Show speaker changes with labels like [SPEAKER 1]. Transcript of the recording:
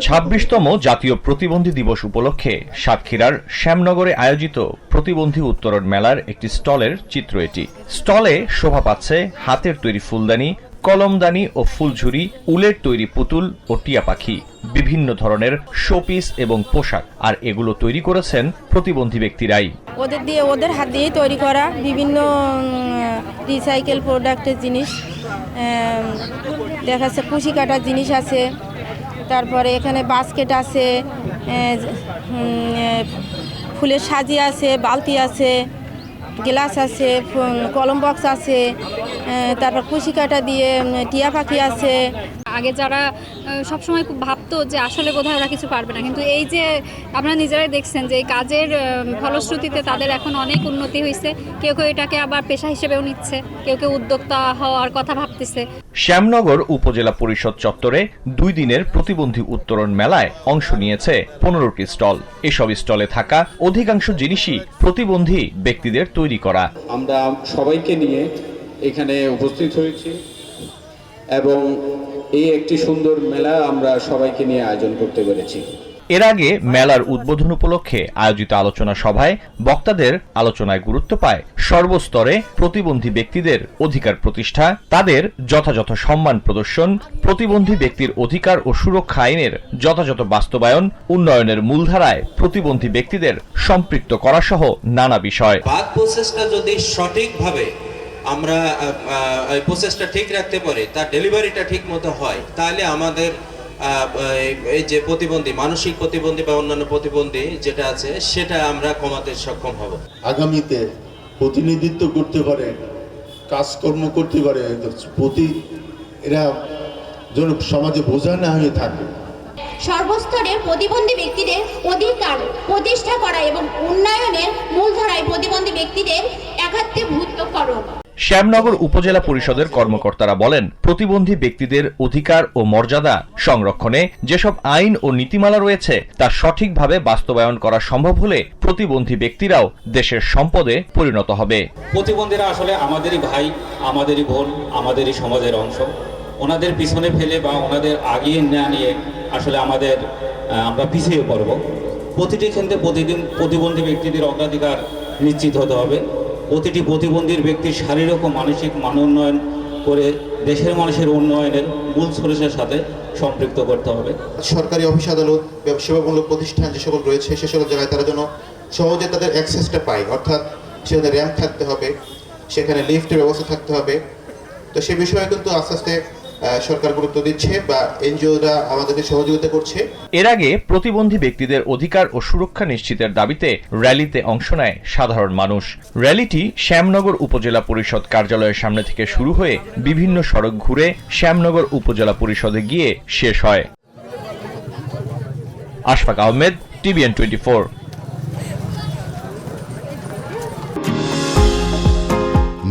[SPEAKER 1] ছাব্বিশতম জাতীয় প্রতিবন্ধী দিবস উপলক্ষে সাতক্ষীরার শ্যামনগরে আয়োজিত প্রতিবন্ধী উত্তরণ মেলার একটি স্টলের চিত্র এটি। স্টলে শোভা পাচ্ছে হাতের তৈরি ফুলদানি, কলমদানি ও ফুলঝুরি, উলের তৈরি পুতুল ও টিয়া পাখি। বিভিন্ন ধরনের শোপিস এবং পোশাক। আর এগুলো তৈরি করেছেন প্রতিবন্ধী ব্যক্তিরাই।
[SPEAKER 2] ওদের দিয়ে ওদের হাত দিয়েই তৈরি করা বিভিন্ন রিসাইকেল প্রোডাক্টের জিনিস। দেখা যাচ্ছে কুশি কাটার জিনিস আছে। তারপরে এখানে বাস্কেট আছে ফুলের সাজি আছে, বালতি আছে, গ্লাস আছে কলম বক্স আছে তারপর কুশি কাটা দিয়ে টিয়া পাখি আছে
[SPEAKER 3] আগে যারা সবসময় খুব ভাবতো যে আসলে বোধহয় ওরা কিছু পারবে না। কিন্তু এই যে আপনারা নিজেরাই দেখছেন যে এই কাজের ফলশ্রুতিতে তাদের এখন অনেক উন্নতি হয়েছে কেউ কেউ এটাকে আবার পেশা হিসেবেও নিচ্ছে। কেউ কেউ উদ্যোক্তা হওয়ার কথা ভাবতেছে।
[SPEAKER 1] শ্যামনগর উপজেলা পরিষদ চত্বরে দুই দিনের প্রতিবন্ধী উত্তরণ মেলায় অংশ নিয়েছে পনেরোটি স্টল। এসব স্টলে থাকা অধিকাংশ জিনিসই প্রতিবন্ধী ব্যক্তিদের তৈরি করা।
[SPEAKER 4] আমরা সবাইকে নিয়ে এখানে উপস্থিত হয়েছি। এবং এই একটি সুন্দর মেলা আমরা সবাইকে নিয়ে আয়োজন করতে পেরেছি।
[SPEAKER 1] এর আগে মেলার উদ্বোধন উপলক্ষে আয়োজিত আলোচনা সভায় বক্তাদের আলোচনায় গুরুত্ব পায় সর্বস্তরে প্রতিবন্ধী ব্যক্তিদের অধিকার প্রতিষ্ঠা তাদের যথাযথ সম্মান প্রদর্শন প্রতিবন্ধী ব্যক্তির অধিকার ও সুরক্ষা আইনের যথাযথ বাস্তবায়ন উন্নয়নের মূলধারায় প্রতিবন্ধী ব্যক্তিদের সম্পৃক্ত করা সহ নানা বিষয়।
[SPEAKER 5] যদি সঠিকভাবে আমরা এই প্রসেসটা ঠিক রাখতে পারি তার ডেলিভারিটা ঠিক মতো হয় তাহলে আমাদের এই- এই যে প্রতিবন্ধী মানসিক প্রতিবন্ধী বা অন্যান্য প্রতিবন্ধী যেটা আছে সেটা আমরা কমাতে সক্ষম হব।
[SPEAKER 6] আগামীতে প্রতিনিধিত্ব করতে পারে কাজকর্ম করতে পারে প্রতি এরা যেন সমাজে বোঝা না হয়ে থাকে।
[SPEAKER 7] সর্বস্তরের প্রতিবন্ধী ব্যক্তিদের অধিকার প্রতিষ্ঠা করা এবং উন্নয়নের মূলধারায় প্রতিবন্ধী ব্যক্তিদের একাত্মীভূতকরণ।
[SPEAKER 1] শ্যামনগর উপজেলা পরিষদের কর্মকর্তারা বলেন, প্রতিবন্ধী ব্যক্তিদের অধিকার ও মর্যাদা সংরক্ষণে যেসব আইন ও নীতিমালা রয়েছে, তা সঠিকভাবে বাস্তবায়ন করা সম্ভব হলে প্রতিবন্ধী ব্যক্তিরাও দেশের সম্পদে পরিণত হবে।
[SPEAKER 8] প্রতিবন্ধীরা আসলে আমাদেরই ভাই, আমাদেরই বোন, আমাদেরই সমাজের অংশ। ওনাদের পিছনে ফেলে বা ওনাদের আগিয়ে না নিয়ে আসলে আমাদের আমরা পিছিয়ে পড়ব। প্রতিটি ক্ষেত্রে প্রতিদিন প্রতিবন্ধী ব্যক্তিদের অগ্রাধিকার নিশ্চিত হতে হবে। প্রতিটি প্রতিবন্ধীর ব্যক্তির শারীরিক ও মানসিক মান উন্নয়ন করে দেশের মানুষের উন্নয়নের মূল সরিষের সাথে সম্পৃক্ত করতে হবে।
[SPEAKER 9] সরকারি অফিস আদালত সেবামূলক প্রতিষ্ঠান যে সকল রয়েছে সে সকল জায়গায় তারা যেন সহজে তাদের অ্যাক্সেসটা পায়। অর্থাৎ সেখানে র্যাম্প থাকতে হবে, সেখানে লিফটের ব্যবস্থা থাকতে হবে। তো সে বিষয়ে কিন্তু আস্তে আস্তে সরকার গুরুত্ব দিচ্ছে বা এনজিওরা আমাদেরকে সহযোগিতা করছে।
[SPEAKER 1] এর আগে প্রতিবন্ধী ব্যক্তিদের অধিকার ও সুরক্ষা নিশ্চিতের দাবিতে র্যালিতে অংশ নেয় সাধারণ মানুষ। র্যালিটি শ্যামনগর উপজেলা পরিষদ কার্যালয়ের সামনে থেকে শুরু হয়ে বিভিন্ন সড়ক ঘুরে শ্যামনগর উপজেলা পরিষদে গিয়ে শেষ হয়। Ashfaq Ahmed, TVN twenty